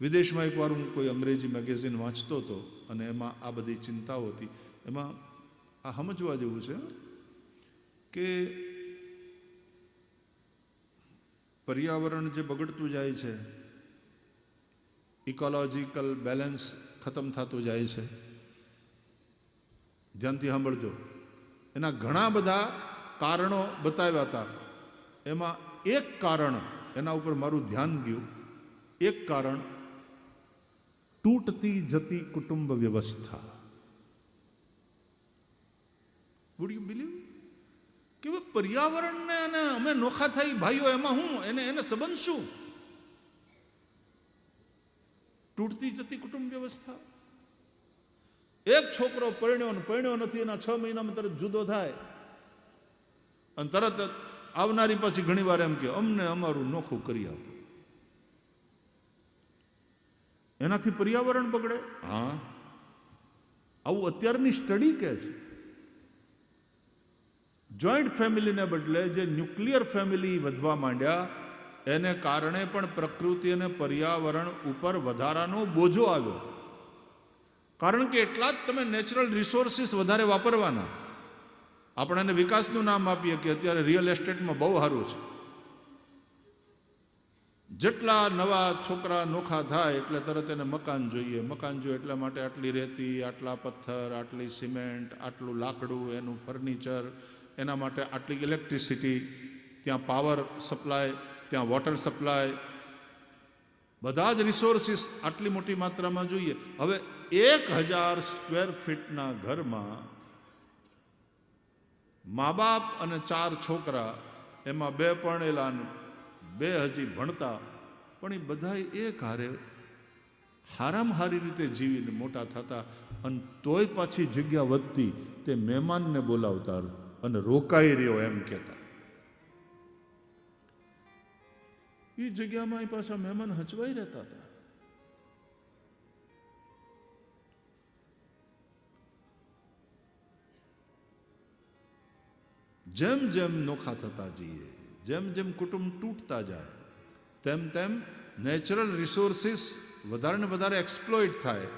વિદેશમાં એકવાર હું કોઈ અંગ્રેજી મેગેઝિન વાંચતો હતો અને એમાં આ બધી ચિંતાઓ હતી, એમાં આ સમજવા જેવું છે કે પર્યાવરણ જે બગડતું જાય છે ઇકોલોજીકલ બેલેન્સ ખતમ થતું જાય છે. ધ્યાનથી સાંભળજો. એના ઘણા બધા કારણો બતાવ્યા હતા. એમાં એક કારણ એના ઉપર મારું ધ્યાન ગયું. એક કારણ તૂટતી જતી કુટુંબ વ્યવસ્થા વુડ યુ બિલીવ કે પર્યાવરણને અને અમે નોખા થઈ ભાઈઓ એમાં હું એને એને સંબંધ શું તૂટતી જતી કુટુંબ વ્યવસ્થા એક છોકરો પરણ્યો ને પરણ્યો નથી, એના છ મહિનામાં તરત જુદો થાય. અને તરત આવનારી પછી ઘણી વાર એમ કે, અમને અમારું નોખું કરી આપો. એનાથી પર્યાવરણ બગડે? હા. આવું અત્યારની સ્ટડી કહે છે. જોઈન્ટ ફેમિલીને બદલે જે ન્યુક્લિયર ફેમિલી વધવા માંડ્યા એને કારણે પણ પ્રકૃતિ અને પર્યાવરણ ઉપર વધારાનો બોજો આવ્યો. કારણ કે એટલા જ તમે નેચરલ રિસોર્સિસ વધારે વાપરવાના. આપણે એને વિકાસનું નામ આપીએ કે અત્યારે રિયલ એસ્ટેટમાં બહુ સારું છે. જેટલા નવા છોકરા નોખા થાય એટલે તરત એને મકાન જોઈએ. મકાન જોઈએ એટલા માટે આટલી રેતી, આટલા પથ્થર, આટલી સિમેન્ટ, આટલું લાકડું, એનું ફર્નિચર, એના માટે આટલી ઇલેક્ટ્રિસિટી, ત્યાં પાવર સપ્લાય, ત્યાં વોટર સપ્લાય, બધા જ રિસોર્સિસ આટલી મોટી માત્રામાં જોઈએ. હવે એક હજાર સ્ક્વેર ફીટના ઘરમાં મા બાપ અને ચાર છોકરા, એમાં બે પરણેલા બે હજી ભણતા, પણ એ બધા એક હારે હારામ હારી રીતે જીવીને મોટા થતા અને તોય પાછી જગ્યા વધતી તે મહેમાનને બોલાવતા અને રોકાઈ રહ્યો એમ કહેતા. એ જગ્યામાં એ પાછા મહેમાન હચવાઈ રહેતા હતા. જેમ જેમ નોખા થતા જઈએ જેમ જેમ કુટુંબ તૂટતા જાય, તેમ તેમ નેચરલ રિસોર્સિસ વધારે ને વધારે એક્સપ્લોઇટ થાય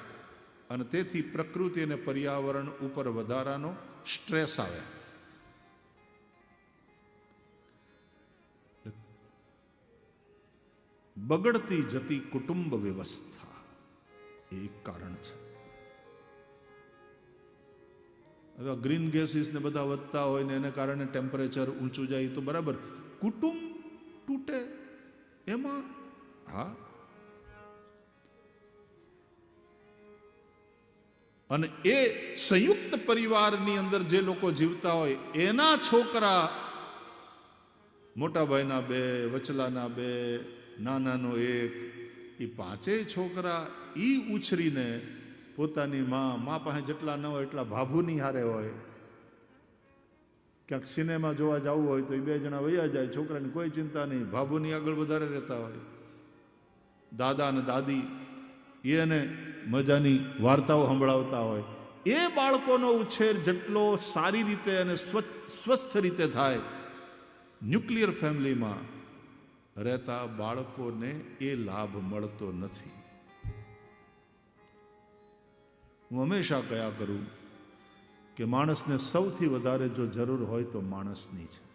અને તેથી પ્રકૃતિ અને પર્યાવરણ ઉપર વધારાનો સ્ટ્રેસ આવે. બગડતી જતી કુટુંબ વ્યવસ્થા એ એક કારણ છે. હવે ગ્રીન ગેસીસ ને બધા વધતા હોય ને એને કારણે ટેમ્પરેચર ઊંચું જાય તો બરાબર કુટુંબ તૂટે એમાં, હા. અને એ સંયુક્ત પરિવારની અંદર જે લોકો જીવતા હોય, એના છોકરા મોટાભાઈના બે, વચલાના બે, નાનાનો એક, એ પાંચેય છોકરા એ ઉછરીને પોતાની મા મા પાસે જેટલા ન હોય એટલા ભાભુની હારે હોય. ક્યાંક સિનેમા જોવા જવું હોય તો એ બે જણા વૈયા જાય, છોકરાની કોઈ ચિંતા નહીં. ભાભુની આગળ વધારે રહેતા હોય. દાદા અને દાદી એને મજાની વાર્તાઓ સંભળાવતા હોય. એ બાળકોનો ઉછેર જેટલો સારી રીતે અને સ્વસ્થ રીતે થાય, ન્યુક્લિયર ફેમિલીમાં રહેતા બાળકોને એ લાભ મળતો નથી. હું હંમેશા કયા કરું કે માણસને સૌથી વધારે જો જરૂર હોય તો માણસની છે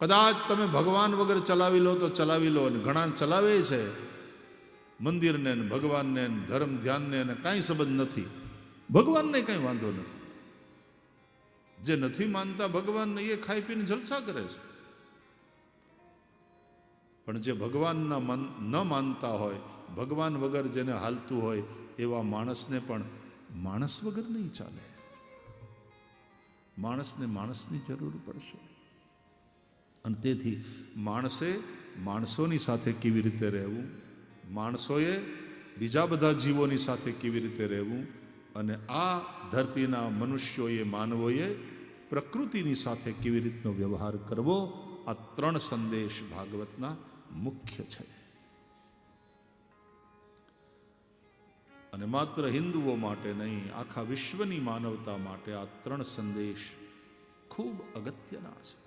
કદાચ તમે ભગવાન વગર ચલાવી લો તો ચલાવી લો અને ઘણા ચલાવે છે. મંદિરને ને ભગવાનને ધર્મ ધ્યાનને ને કાંઈ સંબંધ નથી. ભગવાનને કાંઈ વાંધો નથી. જે નથી માનતા ભગવાનને એ ખાઈ પીને જલસા કરે છે. પણ જે ભગવાનના ન માનતા હોય, ભગવાન વગર જેને હાલતું હોય એવા માણસને પણ માણસ વગર નહીં ચાલે. માણસને માણસની જરૂર પડશે. અને તેથી માણસે માણસોની સાથે કેવી રીતે રહેવું? માણસોએ બીજા બધા જીવોની સાથે કેવી રીતે રહેવું? અને આ ધરતીના મનુષ્યોએ, માનવોએ પ્રકૃતિની સાથે કેવી રીતનો વ્યવહાર કરવો? આ ત્રણ સંદેશ ભાગવતના મુખ્ય છે. અને માત્ર હિન્દુઓ માટે નહીં, આખા વિશ્વની માનવતા માટે આ ત્રણ સંદેશ ખૂબ અગત્યના છે.